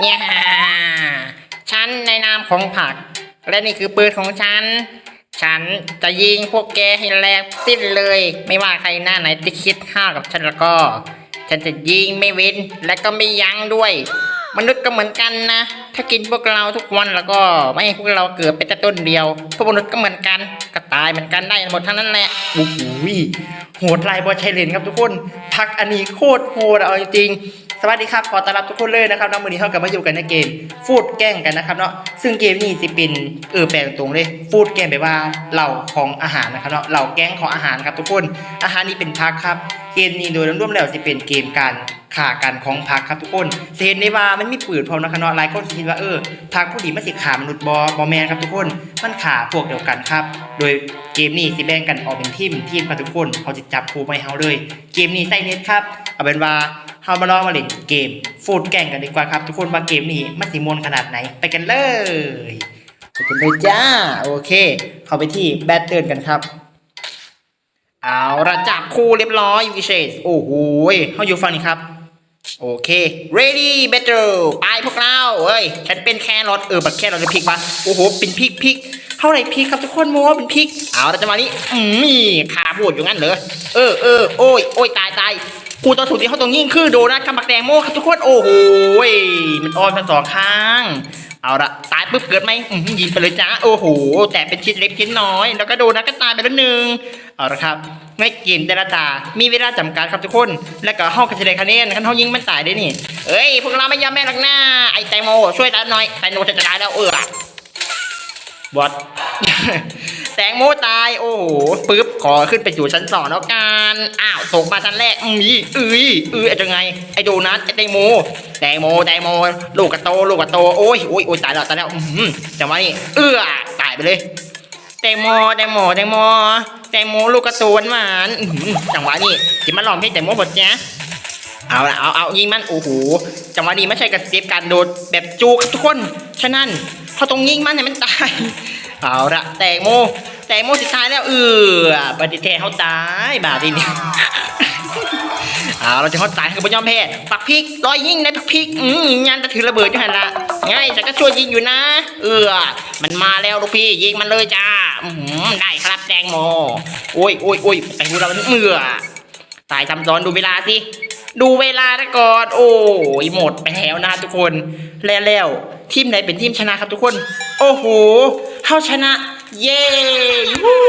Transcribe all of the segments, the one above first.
เนี่ยฉันในนามของผัก และนี่คือปืนของฉัน ฉันจะยิงพวกแกให้แหลกสิ้นเลย ไม่ว่าใครหน้าไหนที่คิดฆ่ากับฉันแล้วก็ ฉันจะยิงไม่เว้นและก็ไม่ยั้งด้วย มนุษย์ก็เหมือนกันนะ ถ้ากินพวกเราทุกวันแล้วก็ไม่ให้พวกเราเกิดเป็นแต่ต้นเดียว พวกมนุษย์ก็เหมือนกันก็ตายเหมือนกันได้หมดทั้งนั้นแหละโอ้โหโหดลายบอชัยเลนครับทุกคนพักอันนี้โคตรโหดเอาจริง สวัสดีครับขอต้อนรับทุกคนเลยนะครับน้องมือนี้เข้ากับมาอยู่กันในเกมฟูดแกล้งกันนะครับเนาะซึ่งเกมนี้สิเป็นเออแปลงตรงเลยฟูดแกล้งแปลว่าเหล่าของอาหารนะครับเนาะเหล่าแกล้งของอาหารครับทุกคนอาหารนี้เป็นพักครับเกมนี้โดยรวมแล้วสิเป็นเกมการฆ่ากันของพักครับทุกคนเห็นได้ว่ามันมีปืนพร้อมนะครับเนาะหลายคนคิดว่าเออพักผู้ดีมันสิขามนุษย์บอบอแมนครับทุกคนมันขาพวกเดียวกันครับ โดยเกมนี้สิแบ่งกันออกเป็นทีมทีมครับทุกคนเขาจะจับคู่ไม่เฮาเลย เกมนี้ใส่เน็ตครับเอาเป็นว่า เฮามาลองมาเล่นเกมฟูดแก่งกันดีกว่าครับ ทุกคนว่าเกมนี้มันสิมวนขนาดไหน ไปกันเลยไปกันเลยจ้า โอเค เข้าไปที่แบตเทิลกันครับเอาระจับคู่เรียบร้อยวิเชษโอ้โหเขาอยู่ฝั่งนี้ครับ โอเค ready battle ไปพวกเราเอ้ยฉันเป็นแครอทเออบักแครอทจะพริกปะโอ้โห เป็นพริกพริกเท่าไหร่พริกครับทุกคนโม้ว่าเป็นพริก เอาเราจะมานี้อืมนี่ขาบวดอยู่งั้นเหรอเออเออโอ้ยโอ้ยตายตาย กูตัวถูกที่เขาตรงยิ่งคือโดนัทคำบักแดงโม่ครับทุกคนโอ้โหมันออนทั้งสองข้าง เอาละตายปุ๊บเกิดไหมยิงไปเลยจ้าโอ้โห แต่เป็นชิ้นเล็กชิ้นน้อย แล้วก็โดนัทก็ตายไปแล้วหนึ่งเอาละครับในเกมแต่ละตา มีเวลาจำกัดครับทุกคน แล้วก็ห้องกระเฉลยคะแนนคันห้องยิงมันตายได้นี่เอ้ยพวกเราไม่ยอมแม่หรอกหน้าไอ้แตงโมช่วยตาหน่อยแตงโมจะตายแล้วเออบอส แตงโมตาย โอ้โหปึ๊บ ขอขึ้นไปสู่ชั้นสองแล้วกัน อ้าวตกมาชั้นแรกอืมอีเอ้ยเอ้ยจะไง ไอ้โดนัท ไอ้แตงโม แตงโม แตงโม ลูกกระโต ลูกกระโต โอ้ยโอ้ยโอ้ยตายแล้ว ตายแล้วจังหวะนี้เอื้อ ตายไปเลย แตงโม แตงโม แตงโม แตงโม ลูกกระตูนหวานจังหวะนี้จิมาลองเพลงแตงโมหมดจ้ะเอาละเอาเอายิงมันโอ้โหจังหวะนี้ไม่ใช่กระเซฟการโดดแบบจูครับทุกคน ฉะนั้นเขาต้องยิงมันให้มันตาย เอาละแตงโม แตงโมสุดท้ายแล้วเออปฏิเทเขาตายบาดทีนี้เอาเราจะเขาตายคือบยอมแพ้ปักพริกรอยยิงในปักพริกอืมงานจะถือระเบิดอยู่หันละง่ายฉันก็ช่วยยิงอยู่นะ เออมันมาแล้วลูกพี่ยิงมันเลยจ้าอืมได้ครับแตงโมโอ้ยโอ้ยโอ้ยไอ้พวกเรามันเมื่อตายซ้ำซ้อนดูเวลาสิดูเวลานะก่อน โอ้ยหมดไปแล้วนะทุกคนแล้วแล้วทีมไหนเป็นทีมชนะครับทุกคน โอ้โห เข้าชนะ เย้วู้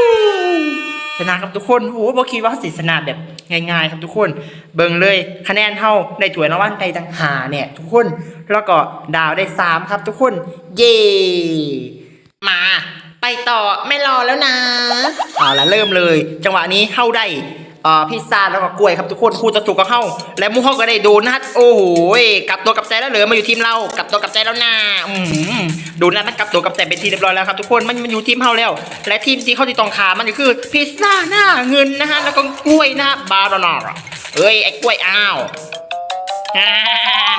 ชนะครับทุกคนโอ้โหบอคิดว่าสิชนะแบบง่ายๆ ครับทุกคน เบิ่งเลยคะแนนเท่าในถ้วยรางวัลไทยจังหาเนี่ย ทุกคนแล้วก็ดาวได้สามครับทุกคน เย่มาไปต่อไม่รอแล้วนะ เอาละเริ่มเลย จังหวะนี้เข้าได้ อ่อพิซซ่าแล้วก็กล้วยครับทุกคนคู่จะถูกก็เข้า และมูเขาก็ได้โดนัทโอ้โหกลับตัวกลับใจแล้วเหลือมาอยู่ทีมเรากลับตัวกลับใจแล้วนะอืมโดนัทมันกลับตัวกลับใจเป็นทีเรียบร้อยแล้วครับทุกคนมันมันอยู่ทีมเราแล้ว และทีมที่เข้าที่ตองขามันก็คือ พิซซ่าหน้าเงินนะฮะแล้วก็กล้วยหน้าบาร์นอร์เอ้ยไอ้กล้วยอ้าว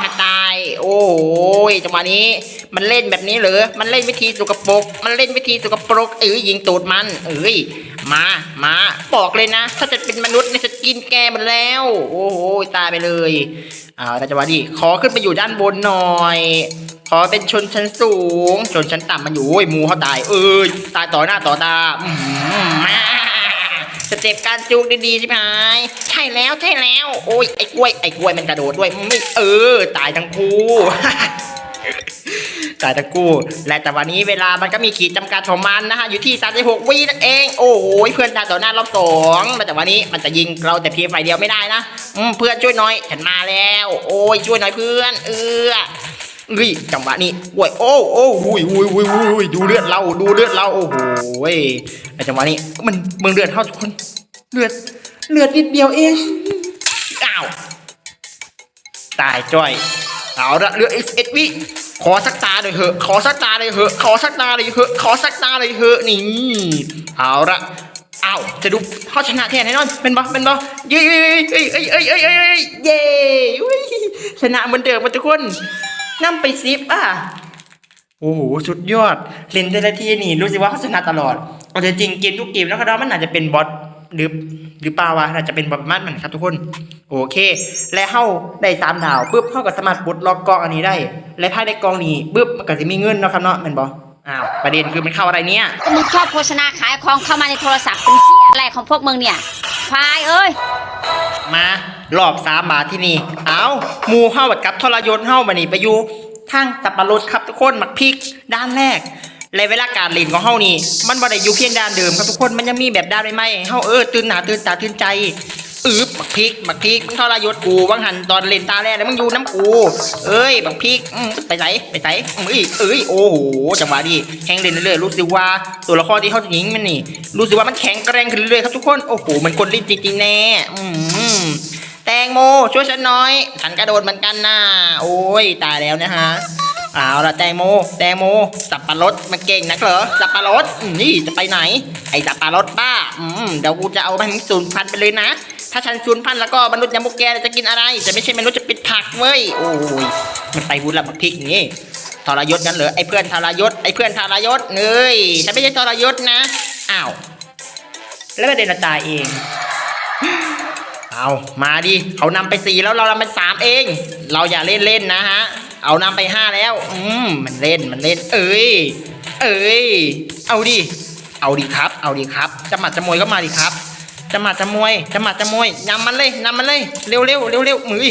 มาตาย โอ้ยจังหวะนี้ มันเล่นแบบนี้เหรอ มันเล่นวิธีสุกปรก มันเล่นวิธีสุกปรกเอ้ยยิงตูดมัน เอ้ย มามาบอกเลยนะ ถ้าจะเป็นมนุษย์เนี่ยจะกินแกหมันแล้ว โอ้โหตายไปเลยอ่าแต่จังหวะนี้ขอขึ้นไปอยู่ด้านบนหน่อย ขอเป็นชนชั้นสูง ชนชั้นต่ำมันอยู่โอ้ยมูเขาตาย เอ้ยตายต่อหน้าต่อตาอืมมาสเต็ปการจูกดีๆใช่ไหมใช่แล้วใช่แล้ว โอ้ยไอ้กล้วยไอ้กล้วยมันกระโดดด้วยไม่เออ ตายทั้งคู่ ตายทั้งคู่และแต่วันนี้เวลามันก็มีขีดจำกัดของมันนะฮะอยู่ที่ 36 วินั่นเอง โอ้โหเพื่อนตายต่อหน้ารอบสองแต่วันนี้มันจะยิงเราแต่เพียงฝ่ายเดียวไม่ได้นะอืมเพื่อนช่วยหน่อยฉันมาแล้ว โอ้ยช่วยหน่อยเพื่อน เออเฮ้ยจังหวะนี้โอ้ยโอ้โอ้หุยหุยหุยหุยดูเลือดเราดูเลือดเราโอ้โหไอ้จังหวะนี้มันมืองเลือดเท่าทุกคนเลือดเลือดนิดเดียวเองอ้าวตายจ้อย เอาละเหลืออีกเอ็ดวิขอสักตาเลยเหอะขอสักตาเลยเหอะขอสักตาเลยเหอะขอสักตาเลยเหอะนี่เอาละเอาจะดูเขาชนะแทนแน่นอนเป็นบ่เป็นบ่เย้เอ้ยเอ้ยเอ้เอ้เอ้ยเอ้เย้ชนะเหมือนเดิมมาทุกคนนำไปซิปอะโอ้โหสุดยอดเล่นแต่ละทีนี่รู้สึกว่าเขาชนะตลอดเอาแต่จริงเกมทุกเกมแล้วก็ดอมันอาจจะเป็นบอท หรือหรือเปล่าวะน่าจะเป็นประมาณนั้นครับทุกคน โอเค และเฮาได้สามดาวปุ๊บเฮาก็สามารถปลดล็อกกล่องอันนี้ได้ และภายในกล่องนี้ปุ๊บมันก็จะมีเงินเนาะครับเนาะแม่นบ่อ้าวประเด็นคือมันเข้าอะไรเนี่ยก็มึงชอบโฆษณาขายของเข้ามาในโทรศัพท์เป็นเหี้ยอะไรของพวกมึงเนี่ยควายเอ้ยมารอบสามบาทที่นี่เอาหมูเฮาบัดกับทรยศเฮามานี่ไปอยู่ทางสับปะรดครับทุกคนหมักพริกด้านแรก และเวลาการเล่นของเฮานี่ มันบ่ได้อยู่เพียงด้านเดิมครับทุกคนมันยังมีแบบด้านใหม่ๆให้เฮาเออตื่นหนาตื่นตาตื่นใจอึบหมักพริกหมักพริกมึงทรยศกูวังหันตอนเล่นตาแรกแล้วมึงอยู่น้ำกูเอ้ยหมักพริกไปใส่ไปใส่เอ้ยเอ้ยโอ้โหจังหวะนี้แข่งเล่นเรื่อยๆรู้สึกว่าตัวละครที่เขาจะยิงมันนี่ รู้สึกว่ามันแข็งแกร่งขึ้นเรื่อยๆครับทุกคนโอ้โหมันคนลิ้นจริงๆแน่อืมแตงโมช่วยฉันหน่อยฉันกระโดดเหมือนกันนะโอ้ยตายแล้วนะฮะ เอาละแตงโม แตงโม สับปะรดมันเก่งนักเหรอ สับปะรดนี่จะไปไหน ไอสับปะรดบ้า อืมเดี๋ยวกูจะเอาไปให้สูญพันธุ์ไปเลยนะ ถ้าฉันสูญพันธุ์แล้วก็มนุษย์ยามุกแกจะกินอะไร จะไม่ใช่มนุษย์จะปิดผักเว้ย โอ้ย มันไปพูดละบักพริกนี่ทรยศนั่นเหรอ ไอเพื่อนทรยศ ไอเพื่อนทรยศเอ้ยฉันไม่ใช่ทรยศนะ อ้าว แล้วก็เดนตายเอง เอา มาดิ เขานำไปสี่แล้วเรานำไปสามเอง เราอย่าเล่นเล่นนะฮะ เอานำไปห้าแล้ว อืมมันเล่นมันเล่น เอ้ย เอ้ย เอาดิ เอาดิครับ เอาดิครับจะหมัดจะมวยก็มาดิครับจะหมัดจะมวยจะหมัดจะมวยนำมันเลยนำมันเลยเร็วเร็วเร็วเร็วมือ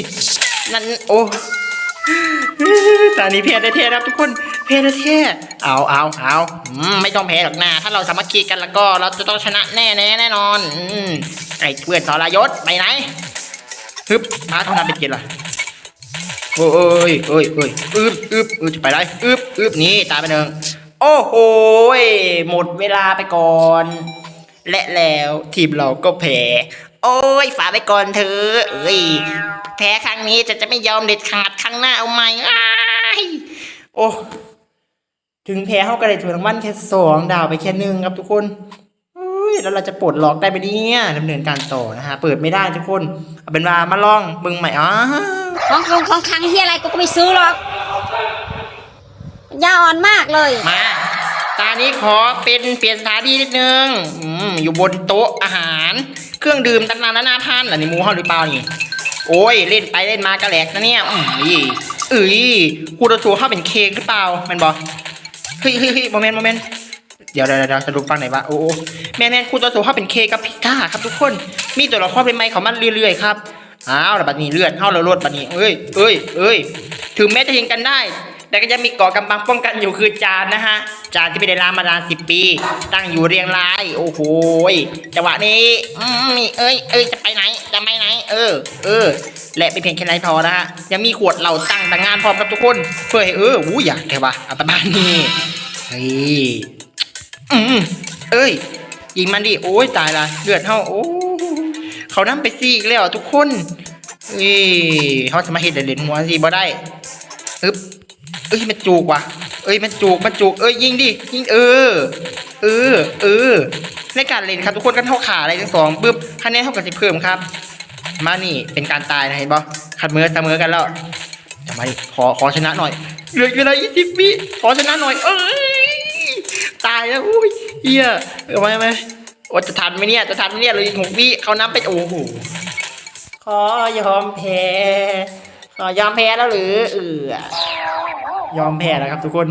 นั่นโอ้ตอนนี้เพจได้เทครับทุกคนเพจได้เทเอาเอาเอาอืมไม่ต้องแพ้หรอกนะถ้าเราสามัคคีกันแล้วก็เราจะต้องชนะแน่แน่แน่นอนอืมไอ้เพื่อนทรยศไปไหนฮึบมาเท่านั้นเป็นเกียรติละ อ้ยโอ้ยโอ้ยอึบอึบอึบจะไปไรอึบอึบนี่ตายไปหนึ่งโอ้โหยหมดเวลาไปก่อน และแล้วทีมเราก็แพ้โอ้ยฝาไปก่อนเธอเอ้ยแพ้ครั้งนี้จะจะไม่ยอมเด็ดขาดครั้งหน้าเอาไหมอ้โอ้ถึงแพ้เขาก็ได้ถ้วยรางวัลแค่สองดาวไปแค่หนึ่งครับทุกคนยแล้วเราจะปลดล็อกได้ไหมเนี่ยดำเนินการต่อนะฮะ เปิดไม่ได้ทุกคน เอาเป็นว่ามาลองเบิ่งใหม่อ๋อ ของคงของคลังเฮียอะไรกูก็ไม่ซื้อหรอกยาอ่อนมากเลย มา ตานี้ขอเป็นเปลี่ยนสถานที่นิดนึงอืมอยู่บนโต๊ะอาหาร เครื่องดื่มต่างๆนานาพันเหรอนี่หมูเฮาหรือเปล่านี่ โอ้ยเล่นไปเล่นมากระแหลกนะเนี่ยอืมนี่เอ้ยกูจะสูเข้าเป็นเค้กหรือเปล่าแมันบอกเฮ้ยเฮ้ยเฮ้ยโมเมนต์โมเมนต์เดี๋ยวเดี๋ยวเดี๋ยวสรุปฟังไหนว่าโอ้โอ้แม่แม่คุณตัวสูเข้าเป็นเค้กกับพิซซ่าครับทุกคน มีตัวละครเป็นไม้เขามันเรื่อยๆครับ อ้าวแล้วบัดนี้เลือดเข้าแล้วรดบัดนี้เอ้ยเอ้ยเอ้ยถึงแม้จะยิงกันได้ แต่ก็ยังมีเกาะกำบังป้องกันอยู่คือจานนะฮะ จานที่ไม่ได้ล้ามานานสิบปี ตั้งอยู่เรียงราย โอ้โหจังหวะนี้อืมนี่เอ้ยเอ้ยจะไปไหนจะไปไหน เออ เออ และเป็นเพียงแค่ไรพอนะฮะยังมีขวดเหล้าตั้งต่างงานพร้อมครับทุกคน เพื่อให้เออวู้อยากแกวะอัตบานนี่เฮ้ยอืมเอ้ยยิงมันดิโอ้ยตายละเลือดเฮาโอ้ เขานำไปซีอีกแล้วทุกคนเอ้ยเขาสามารถเห็นเด่นหัวสิบ่ได้อึ๊บเอ้ยมันจูกว่ะเอ้ยมันจูกมันจูกเอ้ยยิงดิยิงเออ เออ เออในการเล่นครับทุกคนกันเท่าขาอะไรทั้งสองปึ๊บคะแนนเท่ากับสิเพิ่มครับ มานี่เป็นการตายนะเห็นปะขัดมือเสมอกันแล้วจะมาดิขอขอชนะหน่อยเหลืออยู่เลยยี่สิบวิขอชนะหน่อย เอ้ยตายแล้วอุ้ยเฮียเอาไว้ไหม โอ้จะทันไหมเนี่ยจะทันไหมเนี่ยเลยหกวิเขานับไปโอ้โหขอยอมแพ้ขอยอมแพ้แล้วหรือเออยอมแพ้แล้วครับ ทุกคน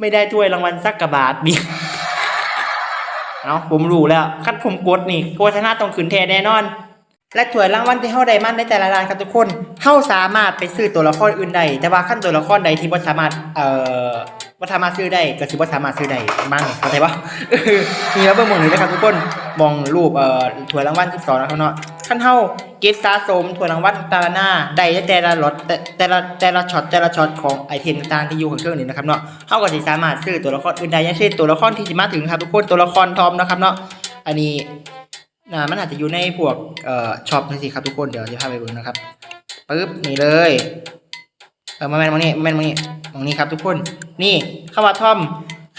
ไม่ได้ถ้วยรางวัลสักกระบาทเดียวเอาผมรู้แล้ว คัดผมกดนี่โฆษณาต้องขืนแท้แน่นอน และถ้วยรางวัลที่เฮาได้มันในแต่ละร้านครับทุกคนเฮาสามารถไปซื้อตัวละครอื่นได้แต่ว่าขั้นตัวละครใดที่บ่สามารถเอ่อ บ่สามารถซื้อได้ก็สิบ่สามารถซื้อได้มั่งเข้าใจปะนี่แล้วเบิ่งหมองนี้นะครับทุกคนมองรูปเอ่อถ้วรางวัล12นะครับเนาะขั้นเฮาเก็บสะสมถ้วรางวัลต่ละหน้าได้แต่ละล็อตแต่แต่ละแต่ละช็อตแต่ละช็อตของไอเทมต่างๆที่อยู่ของเครื่องนี้นะครับเนาะเฮาก็สิสามารถซื้อตัวละครอื่นได้อย่างเช่นตัวละครที่สิมาถึงครับทุกคนตัวละครทอมนะครับเนาะอันนี้นะมันอาจจะอยู่ในพวกเอ่อช็อปนี่นสิครับทุกคนเดี๋ยวจะพาไปดูนะครับปึ๊บนี่เลย ออมาแมนมองนี่มาแมนมองนี่มองนี่ครับทุกคน นี่เข้ามาทอม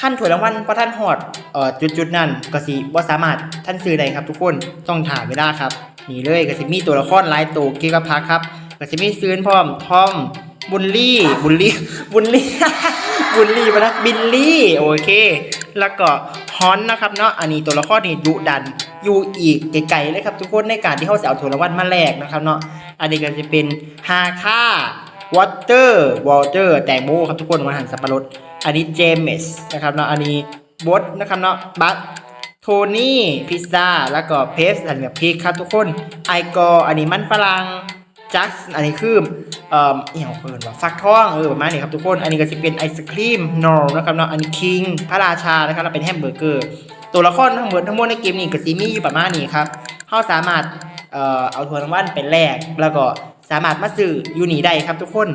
ขั้นถวยรางวัลเพราะท่านหอดเอ่อจุดจุดนั้นก็สิว่าสามารถท่านซื้อได้ครับทุกคนต้องถ่ายเวลาครับนี่เลยก็สิมีตัวละครหลายตัวเกี่ยวกับพักครับก็สิมีซื้อพร้อมทอมบุลลี่บุลลี่บุลลี่บุลลี่มานะบิลลี่โอเค แล้วก็ฮอนนะครับเนาะอันนี้ตัวละครนี่ดุดันอยู่อีกไกลๆเลยครับทุกคนในการที่เขาจะเอาถั่วรางวัลมาแลกนะครับเนาะอันนี้ก็จะเป็นฮาค่า วอเตอร์วอเตอร์แตงโมครับทุกคนมาหันสับปะรด อันนี้เจมส์นะครับเนาะอันนี้บดนะครับเนาะบัตโทนี่พิซซ่าแล้วก็เพสอันแบบพริกครับทุกคนไอกออันนี้มันฝรั่งจักอันนี้คือเอ่ออหย่างเพิ่นว่าฟักทองเออประมาณนี้ครับทุกคนอันนี้ก็จะเป็นไอศครีมนอร์นะครับเนาะอันนี้คิงพระราชานะครับแล้วเป็นแฮมเบอร์เกอร์ตัวละครทั้งหมดทั้งมวลในเกมนี้ก็สิมีอยู่ประมาณนี้ครับเขาสามารถเอ่อเอาทัวร์รางวัลไปแลกแล้วก็ สามารถมาซื้ออยู่นี่ได้ครับทุกคน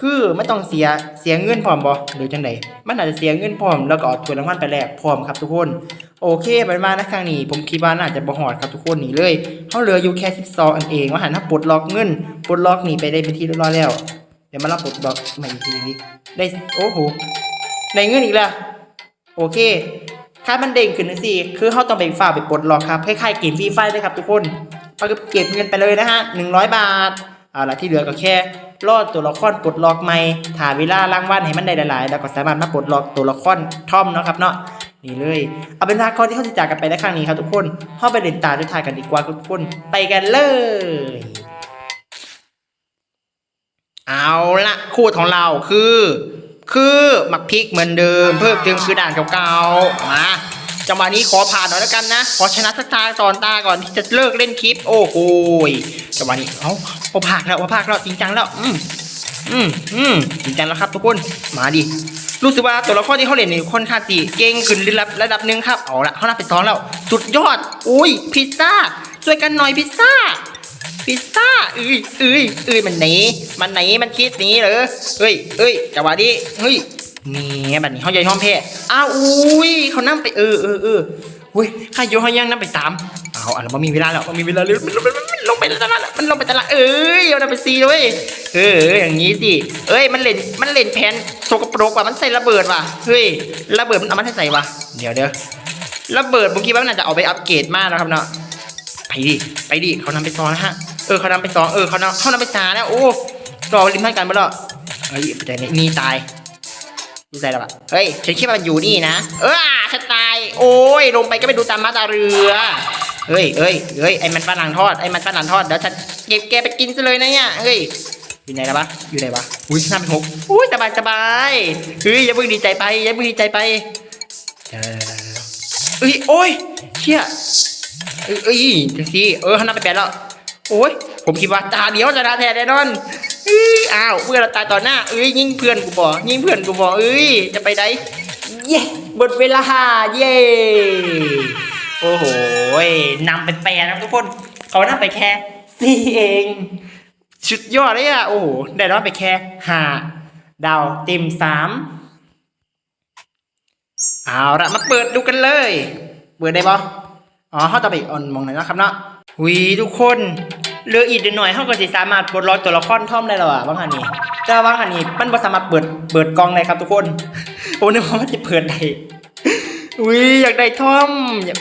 คือไม่ต้องเสียเสียเงินพร้อมบ่หรือจังไดมันอาจจะเสียเงินพร้อมแล้วก็เอาถ้วยรางวัลไปแลกพร้อมครับทุกคน โอเคไปมานะครั้งนี้ ผมคิดว่าน่าจะบ่ฮอดครับทุกคนนี่เลยเขาเหลืออยู่แค่12อันเองว่าหันถ้าปลดล็อกเงินปลดล็อกนี่ไปได้เป็นที่เรียบร้อยแล้วเดี๋ยวมาเราปลดล็อกใหม่อีกทีนึงได้โอ้โหได้เงินอีกแล้วโอเคถ้ามันเด้งขึ้นสิคือเขาต้องไปฝ่าไปปลดล็อกครับคล้ายๆเกมฟรีไฟเลยครับทุกคนเอาเก็บเงินไปเลยนะฮะ100บาท เอาละที่เหลือก็แค่รอดตัวละครปลดล็อกใหม่ถ่าเวลาล่างวันให้มันได้หลายๆ แล้วก็สามารถมาปลดล็อกตัวละครทอมเนาะครับเนาะนี่เลย เอาเป็นว่าข้อที่เขาจะจากกันไปในครั้งนี้ครับทุกคนเข้าไปเล่นตาด้วยทายกันดีกว่าทุกคนไปกันเลย เอาละคู่ของเราคือ คือหมักพริกเหมือนเดิม เพิ่มเติมคือด่านเก่าๆมาจังหวะนี้ขอผ่านหน่อยแล้วกันนะ ขอชนะสักตาตอนตาก่อนที่จะเลิกเล่นคลิป โอ้โหจังหวะนี้ เอ้า พอภาคแล้วพอภาคแล้วจริงจังแล้ว อืมอืมอืมจริงจังแล้วครับทุกคนมาดิรู้สึกว่าตัวละครที่เขาเล่นนี่ค่อนข้างสิเก่งขึ้นระดับระดับหนึ่งครับเอาละเขานับไปสองแล้ว สุดยอดอุ้ยพิซซ่าช่วยกันหน่อยพิซซ่าพิซซ่าเอ้ยเอ้ยเอ้ยมันหนีมันหนีมันคิดหนีเหรอเอ้ยเอ้ยจังหวะนี้เฮ้ยนี่บัดนี้เขาใหญ่ห้องแพ้อ้าวอุ้ยเขานั่งไปเออเออเออเฮ้ยข้าโยเขายังนั่งไปสาม เอาอะเราไม่มีเวลาแล้วมันมีเวลาเลยมันลงมันมันลงไปตลาดมันลงไปตลาดเอ้ยเอาไปซีเลยเอออย่างนี้สิเอ้ยมันเล่นมันเล่นแผนโสกปรกว่ะมันใส่ระเบิดว่ะเฮ้ยระเบิดมันเอามาให้ใส่ว่ะเดี๋ยวเดี๋ยวระเบิดเมื่อกี้ว่ามันอาจจะเอาไปอัปเกรดมากนะครับเนาะไปดิไปดิเขานำไปสองแล้วฮะเออเขานำไปสองเออเขานำเขานำไปสามแล้วโอ้ต่อริมท่านกันไปแล้วเฮ้ยแต่นี่นี่ตายดูใจแล้วอะเฮ้ยฉันคิดว่ามันอยู่นี่นะ เออฉันตาย โอ้ยลงไปก็ไปดูตามมาตาเรือ เฮ้ยเฮ้ยเฮ้ยไอ้มันฝรั่งทอดไอ้มันฝรั่งทอดเดี๋ยวฉันเก็บแกไปกินซะเลยนะเนี่ยเฮ้ยอยู่ไหนแล้ววะอยู่ไหนวะอุ้ยน้ำเป็นหกอุ้ยสบายสบายเฮ้ยอย่าเพิ่งดีใจไปอย่าเพิ่งดีใจไปเดี๋ยวเอ้ยโอ้ยเชี่ยเอ้ยเอ้ยจังสิเออฮันน่าไปแปดแล้วโอ้ยผมคิดว่าตาเดียวจะตาแท้แน่นอนเอ้ยอ้าวเพื่อนเราตายต่อหน้าเอ้ยยิงเพื่อนกูบอกยิงเพื่อนกูบอกเอ้ยจะไปไหนเย้หมดเวลาเย้ โอ้โหนำเป็นแปดนะทุกคนเขานำไปแค่สี่เองชุดยอดเลยอะโอ้โหได้รอดไปแค่ห้าดาวเต็มสามเอาละมาเปิดดูกันเลย เปิดได้ปะอ๋อเขาจะไปออนมองหน่อยนะครับเนาะหุยทุกคนเหลืออีกเดี๋ยวหน่อยเขาก็สิสามารถปลดล็อกตัวละครท่อมได้แล้วอะว่างหันนี้แต่ว่างหันนี้มันบ่สามารถเปิดเปิดกล่องได้ครับทุกคนโอ้นึกว่ามันจะเปิดได้ อุ้ยอยากได้ท่อม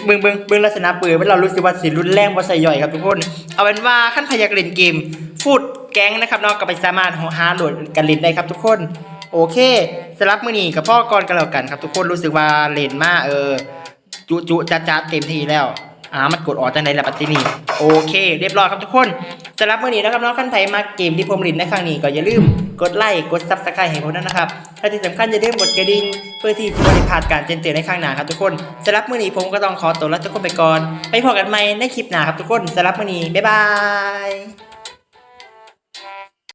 เบิ่งเบิ่งเบิ่งลักษณะเป็นเรารู้สึกว่าสิรุนแรงบ่ใส่ย่อยครับทุกคน เอาเป็นว่าขั้นพยากเล่นเกมฟูดแก๊งนะครับน้องก็ไปสามารถหาโหลดกันเล่นได้ครับทุกคน โอเคสำหรับมื้อนี้กับพ่อก่อนกันแล้วกันครับทุกคนรู้สึกว่าเล่นมาเออจุจุจ้าจ้าเต็มทีแล้ว อ่ามันกดออกจากในระบัตตินีโอเค เรียบร้อยครับทุกคนสำหรับมื้อนี้นะครับน้องขั้นไทยมาเกมที่ผมเลินในครั้งนี้ก็อย่าลืมกดไลค์กดซับสไครต์ให้ผมด้วยนะครับและที่สำคัญอย่าลืมกดกระดิ่งเพื่อที่จะไม่พลาดการเจ้งเตือนในข้งหน้าครับทุกคนสำหรับมื้อนี้ผมก็ต้องขอตัวลาทุกคนไปก่อนไปพบกันใหม่ในคลิปหน้าครับทุกคนสำหรับมื้อนี้บ๊ายบาย